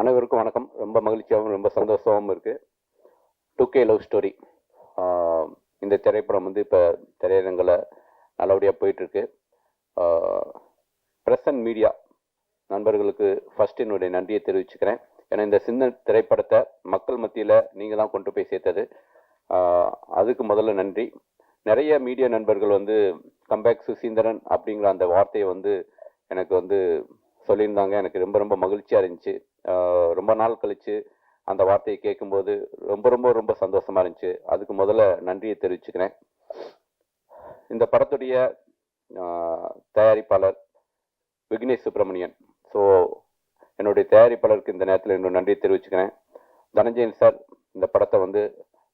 அனைவருக்கும் வணக்கம். ரொம்ப மகிழ்ச்சியாகவும் ரொம்ப சந்தோஷமாகவும் இருக்குது டூ கே லவ் ஸ்டோரி இந்த திரைப்படம் வந்து இப்போ திரையரங்கில் நல்லபடியாக போயிட்டுருக்கு. ப்ரெஸ் அண்ட் மீடியா நண்பர்களுக்கு ஃபஸ்ட்டு என்னுடைய நன்றியை தெரிவிச்சுக்கிறேன். ஏன்னா இந்த சின்ன திரைப்படத்தை மக்கள் மத்தியில் நீங்கள் தான் கொண்டு போய் சேர்த்தது. அதுக்கு முதல்ல நன்றி. நிறைய மீடியா நண்பர்கள் வந்து கம்பேக் சுசீந்திரன் அப்படிங்கிற அந்த வார்த்தையை வந்து எனக்கு வந்து சொல்லியிருந்தாங்க. எனக்கு ரொம்ப ரொம்ப மகிழ்ச்சியாக இருந்துச்சு. ரொம்ப நாள் கழித்து அந்த வார்த்தையை கேட்கும்போது ரொம்ப ரொம்ப ரொம்ப சந்தோஷமாக இருந்துச்சு. அதுக்கு முதல்ல நன்றியை தெரிவிச்சுக்கிறேன். இந்த படத்துடைய தயாரிப்பாளர் விக்னேஷ் சுப்பிரமணியன். ஸோ என்னுடைய தயாரிப்பாளருக்கு இந்த நேரத்தில் இன்னும் நன்றியை தெரிவிச்சுக்கிறேன். தனஞ்சயன் சார் இந்த படத்தை வந்து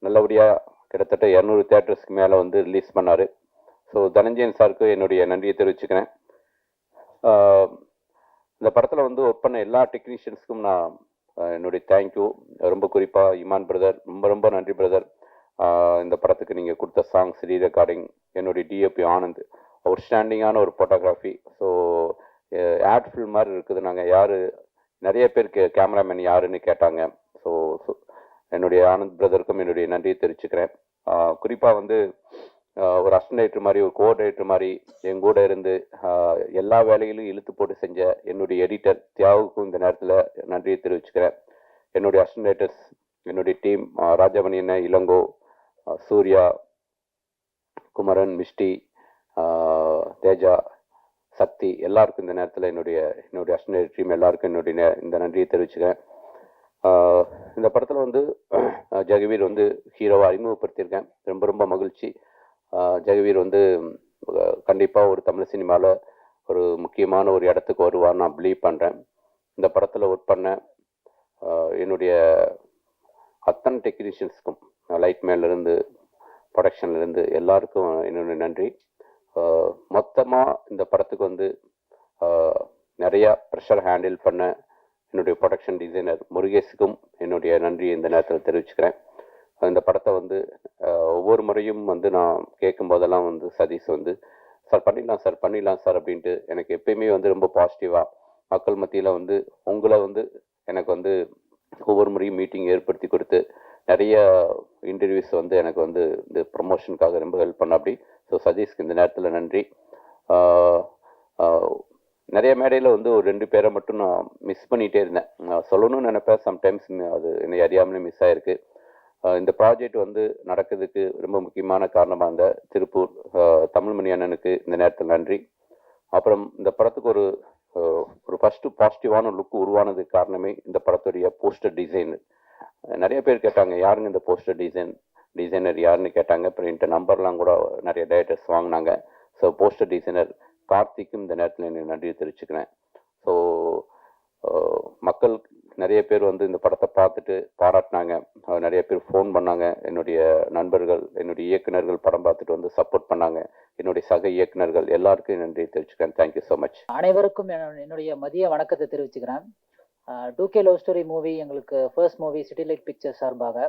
நல்லபடியாக கிட்டத்தட்ட இரநூறு தேட்டர்ஸ்க்கு மேலே வந்து ரிலீஸ் பண்ணார். ஸோ தனஞ்சயன் சாருக்கு என்னுடைய நன்றியை தெரிவிச்சுக்கிறேன். இந்த படத்தில் வந்து ஒர்க் பண்ண எல்லா டெக்னீஷியன்ஸ்க்கும் நான் என்னுடைய தேங்க்யூ ரொம்ப குறிப்பாக இமான் பிரதர் ரொம்ப ரொம்ப நன்றி பிரதர் இந்த படத்துக்கு நீங்கள் கொடுத்த சாங்ஸ் ரீ ரெக்கார்டிங் என்னுடைய டிஎப்பி ஆனந்த். அவுட் ஸ்டாண்டிங்கான ஒரு ஃபோட்டோகிராஃபி ஸோ ஆட் ஃபில்ம் மாதிரி இருக்குது. நாங்கள் யார் நிறைய பேருக்கு கேமராமேன் யாருன்னு கேட்டாங்க. ஸோ என்னுடைய ஆனந்த் பிரதருக்கும் என்னுடைய நன்றியை தெரிவிச்சுக்கிறேன். குறிப்பாக வந்து ஒரு அசிஸ்டன்ட் மாதிரி ஒரு கோஆர்டினேட்டர் மாதிரி என் கூட இருந்து எல்லா வேலையிலும் இழுத்து போட்டு செஞ்ச என்னுடைய எடிட்டர் தியாவுக்கும் இந்த நேரத்தில் நன்றியை தெரிவிச்சுக்கிறேன். என்னுடைய அசிஸ்டன்டேட்டர்ஸ் என்னுடைய டீம் ராஜமணி இளங்கோ சூர்யா குமரன் மிஷ்டி தேஜா சக்தி எல்லாருக்கும் இந்த நேரத்தில் என்னுடைய என்னுடைய அசிஸ்டன்ட் டீம் எல்லாருக்கும் என்னுடைய இந்த நன்றியை தெரிவிச்சுக்கிறேன். இந்த படத்தில் வந்து ஜெகவீர் வந்து ஹீரோவை அறிமுகப்படுத்தியிருக்கேன். ரொம்ப ரொம்ப மகிழ்ச்சி. ஜெகவீர் வந்து கண்டிப்பாக ஒரு தமிழ் சினிமாவில் ஒரு முக்கியமான ஒரு இடத்துக்கு வருவான்னு நான் பிலீவ் பண்ணுறேன் இந்த படத்தில் ஒர்க் பண்ண என்னுடைய அத்தனை டெக்னீஷியன்ஸ்க்கும் லைட் மேலேருந்து ப்ரொடக்ஷன்லேருந்து எல்லாருக்கும் என்னுடைய நன்றி. மொத்தமாக இந்த படத்துக்கு வந்து நிறையா ப்ரெஷர் ஹேண்டில் பண்ண என்னுடைய ப்ரொடக்ஷன் டிசைனர் முருகேஷுக்கும் என்னுடைய நன்றி இந்த நேரத்தில் தெரிவிச்சுக்கிறேன். இந்த படத்தை வந்து ஒவ்வொரு முறையும் வந்து நான் கேட்கும் போதெல்லாம் வந்து சதீஷ் வந்து சார் பண்ணிடலாம் சார் பண்ணிடலாம் சார் அப்படின்ட்டு எனக்கு எப்பயுமே வந்து ரொம்ப பாசிட்டிவாக மக்கள் மத்தியில் வந்து உங்களை வந்து எனக்கு வந்து ஒவ்வொரு முறையும் மீட்டிங் ஏற்படுத்தி கொடுத்து நிறைய இன்டர்வியூஸ் வந்து எனக்கு வந்து இந்த ப்ரமோஷனுக்காக ரொம்ப ஹெல்ப் பண்ண அப்படி. ஸோ சதீஷ்க்கு இந்த நேரத்தில் நன்றி. நிறைய மேடையில் வந்து ஒரு ரெண்டு பேரை மட்டும் நான் மிஸ் பண்ணிகிட்டே இருந்தேன். நான் சொல்லணும்னு நினைப்பேன். சம்டைம்ஸ் அது என்னை அறியாமலே மிஸ் ஆயிருக்கு. இந்த ப்ராஜெக்ட் வந்து நடக்கிறதுக்கு ரொம்ப முக்கியமான காரணமாக இருந்த திருப்பூர் ஆஹ் தமிழ்மணி அண்ணனுக்கு இந்த நேரத்தில் நன்றி. அப்புறம் இந்த படத்துக்கு ஒரு ஒரு ஃபஸ்ட்டு பாசிட்டிவான லுக் உருவானதுக்கு காரணமே இந்த படத்துடைய போஸ்டர் டிசைன் நிறைய பேர் கேட்டாங்க யாருங்க இந்த போஸ்டர் டிசைன் டிசைனர் யாருன்னு கேட்டாங்க. அப்புறம் என்கிட்ட நம்பர்லாம் கூட நிறைய டேரக்டர்ஸ் வாங்கினாங்க. ஸோ போஸ்டர் டிசைனர் கார்த்திக்கும் இந்த நேரத்தில் எனக்கு நன்றி தெரிவிச்சுக்கிறேன். ஸோ மக்கள் நிறைய பேர் வந்து இந்த படத்தை பார்த்துட்டு பாராட்டினாங்க. நிறைய பேர் ஃபோன் பண்ணாங்க. என்னுடைய நண்பர்கள் என்னுடைய இயக்குநர்கள் படம் பார்த்துட்டு வந்து சப்போர்ட் பண்ணாங்க. என்னுடைய சக இயக்குனர்கள் எல்லாருக்கும் நன்றி தெரிவிச்சுக்கிறேன். தேங்க்யூ ஸோ மச் அனைவருக்கும் என்னுடைய மதிய வணக்கத்தை தெரிவிச்சுக்கிறேன். Two K love story movie எங்களுக்கு first movie city light pictures சார்பாக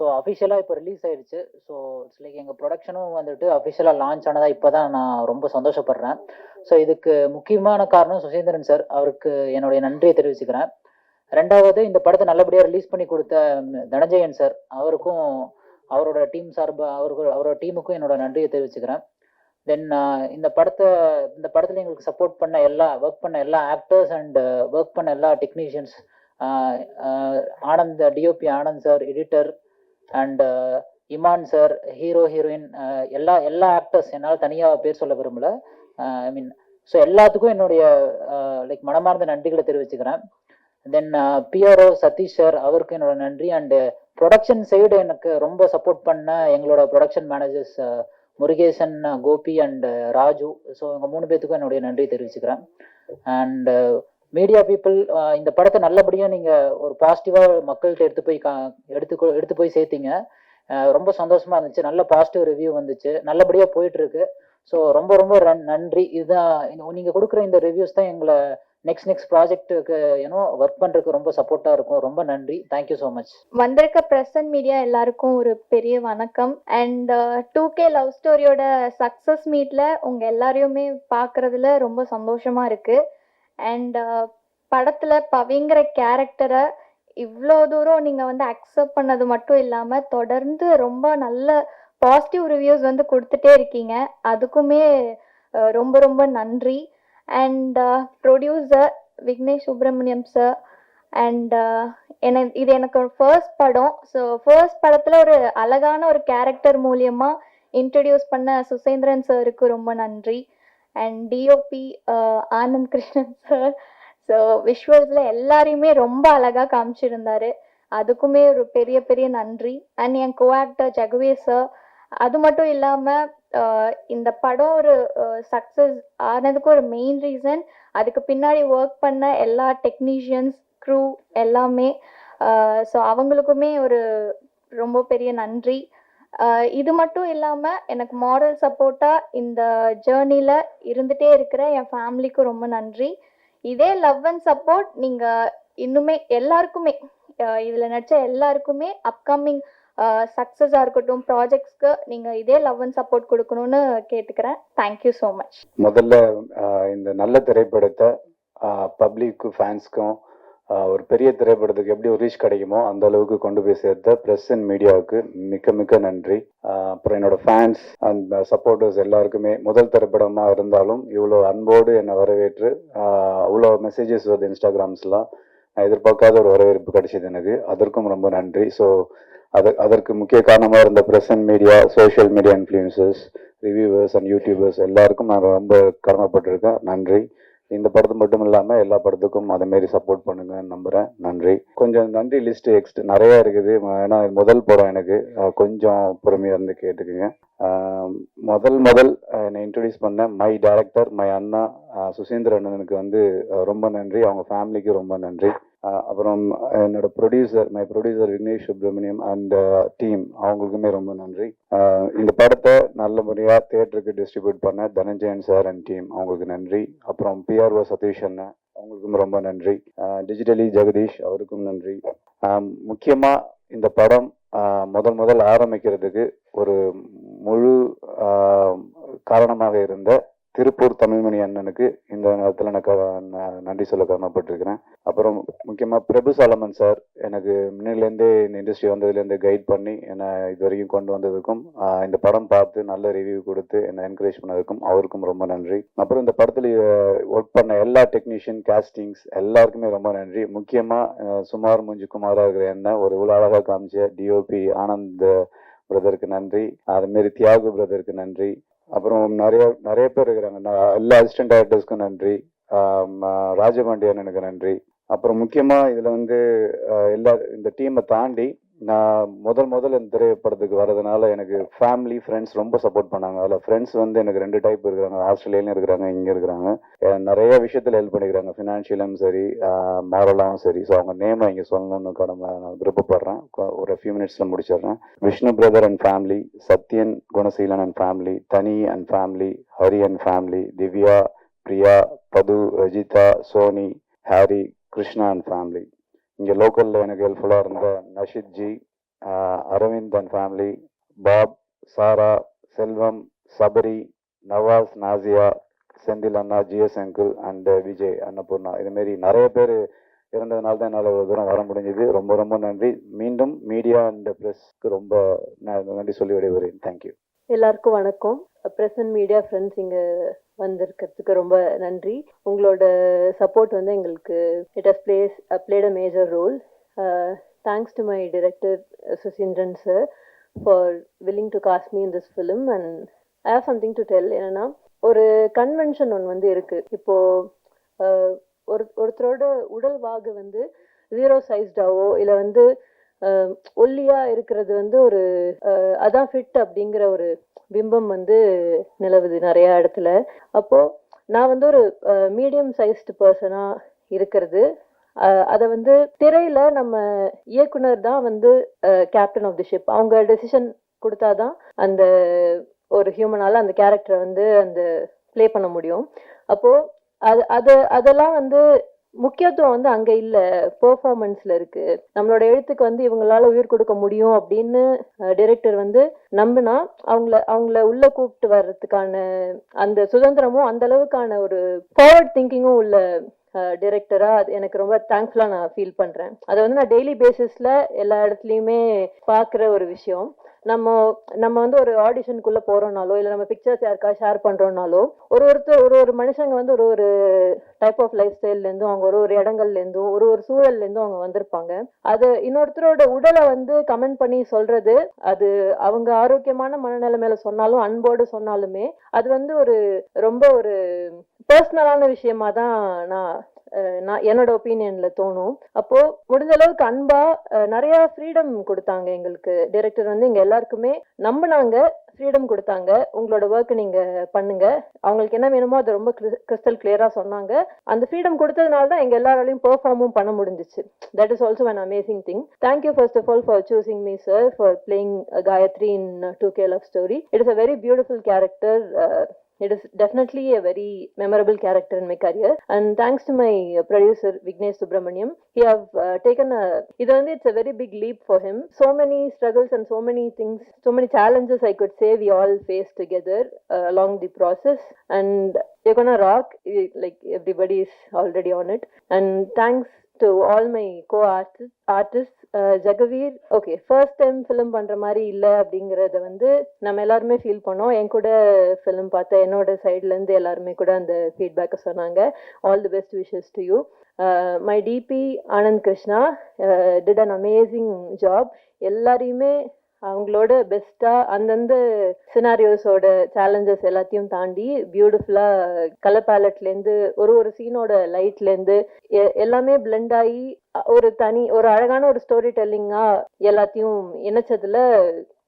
ஸோ அஃபிஷியலாக இப்போ ரிலீஸ் ஆயிடுச்சு ஸோ இட்ஸ் லைக் எங்கள் ப்ரொடக்ஷனும் வந்துட்டு அஃபிஷியலாக லான்ச் ஆனதாக இப்போ தான் நான் ரொம்ப சந்தோஷப்படுறேன். ஸோ இதுக்கு முக்கியமான காரணம் சுசீந்திரன் சார் அவருக்கு என்னுடைய நன்றியை தெரிவிச்சுக்கிறேன். ரெண்டாவது இந்த படத்தை நல்லபடியாக ரிலீஸ் பண்ணி கொடுத்த தனஞ்சயன் சார் அவருக்கும் அவரோட டீம் சார்பாக அவருக்கு அவரோட டீமுக்கும் என்னோட நன்றியை தெரிவிச்சுக்கிறேன். தென் இந்த படத்தை இந்த படத்தில் எங்களுக்கு சப்போர்ட் பண்ண எல்லா ஒர்க் பண்ண எல்லா ஆக்டர்ஸ் அண்ட் ஒர்க் பண்ண எல்லா technicians Anand DOP Anand sir editor and Imman sir hero heroine எல்லா எல்லா ஆக்டர்ஸ் என்னால் தனியாக பேர் சொல்ல விரும்பல. ஐ மீன் ஸோ எல்லாத்துக்கும் என்னுடைய லைக் மனமார்ந்த நன்றிகளை தெரிவிச்சுக்கிறேன். தென் பிஆர்ஓ சதீஷ் சார் அவருக்கு என்னோட நன்றி. அண்டு ப்ரொடக்ஷன் சைடு எனக்கு ரொம்ப சப்போர்ட் பண்ண எங்களோட production managers uh, Murugesan uh, Gopi and uh, Raju. So இவங்க மூணு பேத்துக்கும் என்னுடைய நன்றி தெரிவிச்சுக்கிறேன். அண்டு மீடியா பீப்புள் இந்த படத்தை நல்லபடியாக நீங்கள் ஒரு பாசிட்டிவாக மக்கள்கிட்ட எடுத்து போய் கா எடுத்து கொ- எடுத்து போய் சேர்த்தீங்க. ரொம்ப சந்தோஷமாக இருந்துச்சு. நல்ல பாசிட்டிவ் ரிவ்யூ வந்துச்சு. நல்லபடியாக போயிட்டுருக்கு ஸோ ரொம்ப ரொம்ப ரன்- நன்றி. இதுதான் நீங்கள் கொடுக்குற இந்த ரிவ்யூஸ் தான் எங்களை நெக்ஸ்ட் நெக்ஸ்ட் ப்ராஜெக்ட்டுக்கு ஏன்னோ ஒர்க் பண்ணுறதுக்கு ரொம்ப சப்போர்ட்டாக இருக்கும். ரொம்ப நன்றி. தேங்க்யூ ஸோ மச் வந்திருக்க ப்ரெஸ் அண்ட் மீடியா எல்லாருக்கும் ஒரு பெரிய வணக்கம். அண்ட் டூ கே லவ் ஸ்டோரியோட சக்ஸஸ் மீட்டில் உங்கள் எல்லாரையுமே பார்க்குறதுல ரொம்ப சந்தோஷமாக இருக்குது அண்ட் uh, படத்தில் பவிங்கிற கேரக்டரை இவ்வளோ தூரம் நீங்கள் வந்து அக்செப்ட் பண்ணது மட்டும் இல்லாமல் தொடர்ந்து ரொம்ப நல்ல பாசிட்டிவ் ரிவ்யூஸ் வந்து கொடுத்துட்டே இருக்கீங்க. அதுக்குமே uh, ரொம்ப ரொம்ப நன்றி. And producer Vignesh Subramaniam sir and என இது எனக்கு ஃபர்ஸ்ட் படம். ஸோ ஃபர்ஸ்ட் படத்தில் ஒரு அழகான ஒரு கேரக்டர் மூலியமாக இன்ட்ரடியூஸ் பண்ண சுசேந்திரன் சாருக்கு ரொம்ப நன்றி. And DOP uh, Anand Krishnan sir so விஷுவல்ஸில் எல்லாரையுமே ரொம்ப அழகாக காமிச்சிருந்தாரு. அதுக்குமே ஒரு பெரிய பெரிய நன்றி. அண்ட் என் கோ ஆக்டர் ஜெகவீர் சார் அது மட்டும் இல்லாமல் இந்த படம் ஒரு சக்ஸஸ் ஆனதுக்கு ஒரு மெயின் ரீசன் அதுக்கு பின்னாடி ஒர்க் பண்ண எல்லா டெக்னீஷியன்ஸ் க்ரூ எல்லாமே ஸோ அவங்களுக்குமே ஒரு ரொம்ப பெரிய நன்றி. இது மட்டும் இல்லாமல் எனக்கு மாரல் சப்போர்ட்டாக இந்த ஜேர்னியில் இருந்துகிட்டே இருக்கிற என் ஃபேமிலிக்கும் ரொம்ப நன்றி. இதே லவ் அண்ட் சப்போர்ட் நீங்கள் இன்னுமே எல்லாருக்குமே இதில் நடித்த எல்லாருக்குமே அப்கமிங் சக்ஸஸாக இருக்கட்டும் ப்ராஜெக்ட்ஸ்க்கு நீங்கள் இதே லவ் அண்ட் சப்போர்ட் கொடுக்கணும்னு கேட்டுக்கிறேன். தேங்க்யூ ஸோ மச் முதல்ல இந்த நல்ல திரைப்படத்தை பப்ளிக்கு ஃபேன்ஸ்க்கும் ஒரு பெரிய திரைப்படத்துக்கு எப்படி ஒரு ரீச் கிடைக்குமோ அந்த அளவுக்கு கொண்டு போய் சேர்த்த ப்ரெஸ் அண்ட் மீடியாவுக்கு மிக்க மிக்க நன்றி. அப்புறம் என்னோட ஃபேன்ஸ் அண்ட் சப்போர்ட்டர்ஸ் எல்லாருக்குமே முதல் திரைப்படமாக இருந்தாலும் இவ்வளோ அன்போடு என்னை வரவேற்று அவ்வளோ மெசேஜஸ் வருது இன்ஸ்டாகிராம்ஸ்லாம் எதிர்பார்க்காத ஒரு வரவேற்பு கிடைச்சது எனக்கு. அதற்கும் ரொம்ப நன்றி. ஸோ அது அதற்கு முக்கிய காரணமாக இருந்த press and media social media influencers reviewers and youtubers எல்லாருக்கும் நான் ரொம்ப கடமைப்பட்டிருக்கேன் நன்றி. இந்த படத்து மட்டும் இல்லாமல் எல்லா படத்துக்கும் அதை மாரி சப்போர்ட் பண்ணுங்கன்னு நம்புகிறேன் நன்றி. கொஞ்சம் நன்றி லிஸ்ட் எக்ஸ்ட் நிறைய இருக்குது. ஏன்னா இது முதல் படம் எனக்கு. கொஞ்சம் பொறுமையாக இருந்து கேட்டுக்குங்க. முதல் முதல் என்னை இன்ட்ரடியூஸ் பண்ண மை டேரக்டர் மை அண்ணா சுசேந்திர சுசீந்திர அண்ணனுக்கு வந்து ரொம்ப நன்றி. அவங்க ஃபேமிலிக்கு ரொம்ப நன்றி. அப்புறம் என்னோட producer my producer Vignesh Subramaniam and team அவங்களுக்குமே ரொம்ப நன்றி. இந்த படத்தை நல்ல முறையாக தேட்டருக்கு டிஸ்ட்ரிபியூட் பண்ண தனஞ்சயன் சார் அண்ட் டீம் அவங்களுக்கு நன்றி. அப்புறம் பிஆர்ஓ சதீஷ் அண்ணன் அவங்களுக்கும் ரொம்ப நன்றி. டிஜிட்டலி ஜெகதீஷ் அவருக்கும் நன்றி. முக்கியமாக இந்த படம் முதல் முதல் ஆரம்பிக்கிறதுக்கு ஒரு முழு காரணமாக இருந்த திருப்பூர் தமிழ்மணி அண்ணனுக்கு இந்த நேரத்தில் நான் க- நன்றி சொல்ல கடமைப்பட்டிருக்கிறேன். அப்புறம் முக்கியமாக பிரபு சாலமன் சார் எனக்கு முன்னிலேருந்தே இந்த இண்டஸ்ட்ரி வந்ததுலேருந்து கைட் பண்ணி என்னை இது வரைக்கும் கொண்டு வந்ததுக்கும் இந்த படம் பார்த்து நல்ல ரிவ்யூ கொடுத்து என்னை என்கரேஜ் பண்ணதுக்கும் அவருக்கும் ரொம்ப நன்றி. அப்புறம் இந்த படத்தில் ஒர்க் பண்ண எல்லா டெக்னீஷியன் காஸ்டிங்ஸ் எல்லாருக்குமே ரொம்ப நன்றி. முக்கியமாக சுமார் முஞ்சு குமாராக இருக்கிற என்ன ஒரு இவ்வளோ அழகாக காமிச்ச டிஓபி ஆனந்த் பிரதருக்கு நன்றி. அதுமாரி தியாகு பிரதருக்கு நன்றி. அப்புறம் நிறைய நிறைய பேர் இருக்கிறாங்க. எல்லா அசிஸ்டன்ட் டைரக்டர்ஸ்க்கும் நன்றி. ராஜபாண்டியன் எனக்கு நன்றி. அப்புறம் முக்கியமாக இதில் வந்து எல்லா இந்த டீமை தாண்டி நான் முதல் முதல் இந்த திரைப்படத்துக்கு வரதுனால எனக்கு ஃபேமிலி ஃப்ரெண்ட்ஸ் ரொம்ப சப்போர்ட் பண்ணாங்க. அதில் ஃப்ரெண்ட்ஸ் வந்து எனக்கு ரெண்டு டைப் இருக்கிறாங்க. ஆஸ்திரேலியாலும் இருக்கிறாங்க இங்கே இருக்கிறாங்க. நிறைய விஷயத்தில் ஹெல்ப் பண்ணிக்கிறாங்க. ஃபினான்ஷியலும் சரி மாரலாகவும் சரி. ஸோ அவங்க நேமை இங்கே சொல்லணும்னு கடமை. நான் விருப்பப்படுறேன். ஒரு ஃபியூ மினிட்ஸில் முடிச்சிடுறேன். Vishnu brother and family Sathyan Gunaseelan and family Thani and family Hari and family Divya Priya Padhu Rajitha Soni Hari Krishna and family இங்கே லோக்கலில் எனக்கு ஹெல்ப்ஃபுல்லாக இருந்த Nashithji Aravind and family Bob Sara Selvam Sabari Navas Nasiya Senthil Anna GS uncle and Vijay Annapoorna இதுமாரி நிறைய பேர் இருந்ததுனால தான் என்னால் ஒரு தூரம் வர முடிஞ்சது. ரொம்ப ரொம்ப நன்றி. மீண்டும் மீடியா அண்ட் ப்ரெஸ்க்கு ரொம்ப நான் நன்றி சொல்லி விடைபெறுகிறேன். தேங்க்யூ எல்லாருக்கும் வணக்கம். ப்ரெஸ் அண்ட் மீடியா ஃப்ரெண்ட்ஸ் இங்கே வந்திருக்கிறதுக்கு ரொம்ப நன்றி. உங்களோட சப்போர்ட் வந்து எங்களுக்கு it has plays played a major role thanks to my director Suseenthiran sir for willing to cast me in this film and I have something to tell என்னன்னா ஒரு convention ஒன்று வந்து இருக்கு. இப்போ uh, ஒரு ஒருத்தரோட உடல் வாகு வந்து ஜீரோ சைஸ்டாவோ இல்லை வந்து ஒல்லியா இருக்கிறது வந்து ஒரு அதான் ஃபிட் அப்படிங்கிற ஒரு பிம்பம் வந்து நிலவுது நிறைய இடத்துல. அப்போ நான் வந்து ஒரு மீடியம் சைஸ்டு பர்சனா இருக்கிறது. அதை வந்து திரையில நம்ம இயக்குனர் தான் வந்து கேப்டன் ஆஃப் தி ஷிப் அவங்க டெசிஷன் கொடுத்தாதான் அந்த ஒரு ஹியூமனால அந்த கேரக்டரை வந்து அந்த ப்ளே பண்ண முடியும். அப்போ அது அது அதெல்லாம் வந்து முக்கியத்துவம் வந்து அங்க இல்ல. பெர்ஃபார்மன்ஸ்ல இருக்கு. நம்மளோட எழுத்துக்கு வந்து இவங்களால உயிர் கொடுக்க முடியும் அப்படின்னு டைரக்டர் வந்து நம்பினா அவங்கள அவங்கள உள்ள கூப்பிட்டு வர்றதுக்கான அந்த சுதந்திரமும் அந்த அளவுக்கான ஒரு ஃபார்வர்ட் திங்கிங்கும் உள்ள டிரெக்டரா அது எனக்கு ரொம்ப தேங்க்ஃபுல்லா நான் ஃபீல் பண்றேன். அதை வந்து நான் டெய்லி பேசிஸ்ல எல்லா இடத்துலயுமே பாக்குற ஒரு விஷயம். நம்ம நம்ம வந்து ஒரு ஆடிஷனுக்குள்ள போறோம்னாலோ இல்ல நம்ம பிக்சர்ஸ் யாருக்கா ஷேர் பண்றோம்னாலோ ஒரு ஒருத்தர் ஒரு ஒரு மனுஷங்க வந்து ஒரு ஒரு டைப் ஆஃப் லைஃப் ஸ்டைல்ல இருந்தும் அவங்க ஒரு ஒரு இடங்கள்ல இருந்தும் ஒரு ஒரு சூழல்ல இருந்தும் அவங்க வந்திருப்பாங்க. அது இன்னொருத்தரோட உடலை வந்து கமெண்ட் பண்ணி சொல்றது அது அவங்க ஆரோக்கியமான மனநிலைமையில சொன்னாலும் அன்போடு சொன்னாலுமே அது வந்து ஒரு ரொம்ப ஒரு பர்சனலான விஷயமா தான் நான் நான் என்னோட ஒப்பீனியன்ல தோணும். அப்போ முடிஞ்ச அளவுக்கு அன்பா நிறைய ஃப்ரீடம் கொடுத்தாங்க எங்களுக்கு. டைரக்டர் வந்து இங்க எல்லாருக்குமே நம்பினாங்க ஃப்ரீடம் கொடுத்தாங்க. உங்களோட ஒர்க் நீங்க பண்ணுங்க. அவங்களுக்கு என்ன வேணுமோ அதை ரொம்ப கிறிஸ்டல் கிளியரா சொன்னாங்க. அந்த ஃப்ரீடம் கொடுத்ததுனால தான் எங்க எல்லாராலையும் பெர்ஃபார்மும் பண்ண முடிஞ்சிச்சு. That is also an amazing thing thank you first of all for choosing me sir for playing Gayathri in two K love story it is a very beautiful character It is definitely a very memorable character in my career. And thanks to my producer Vignesh Subramaniam, he have uh, taken a. It's a very big leap for him. So many struggles and so many things, so many challenges. I could say we all faced together uh, along the process, and you're gonna rock. Eh, like everybody is already on it. And thanks to all my co artist artist Jagaveer okay first time film பண்ணுற மாதிரி இல்லை அப்படிங்கிறத வந்து நம்ம எல்லாருமே feel பண்ணோம். என் கூட film பார்த்த என்னோட சைட்லேருந்து எல்லாருமே கூட அந்த ஃபீட்பேக்கை சொன்னாங்க. All the best wishes to you my DP Anand Krishna did an amazing job எல்லாரையுமே அவங்களோட பெஸ்டா அந்தந்த சினாரியோஸோட சேலஞ்சஸ் எல்லாத்தையும் தாண்டி பியூட்டிஃபுல்லா கலர் பேலட்ல இருந்து ஒரு ஒரு சீனோட லைட்ல இருந்து எ- எல்லாமே பிளெண்ட் ஆகி ஒரு தனி ஒரு அழகான ஒரு ஸ்டோரி டெல்லிங்கா எல்லாத்தையும் இணைச்சதுல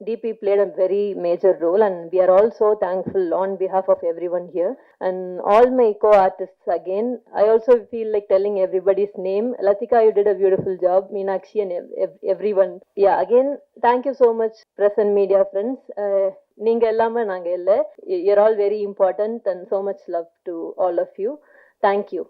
DP played a very major role and we are all so thankful on behalf of everyone here and all my co-artists again I also feel like telling everybody's name Latika you did a beautiful job Meenakshi and ev- ev- everyone yeah again thank you so much press and media friends uh, நீங்க எல்லாமே நாங்க இல்ல you're all very important and so much love to all of you thank you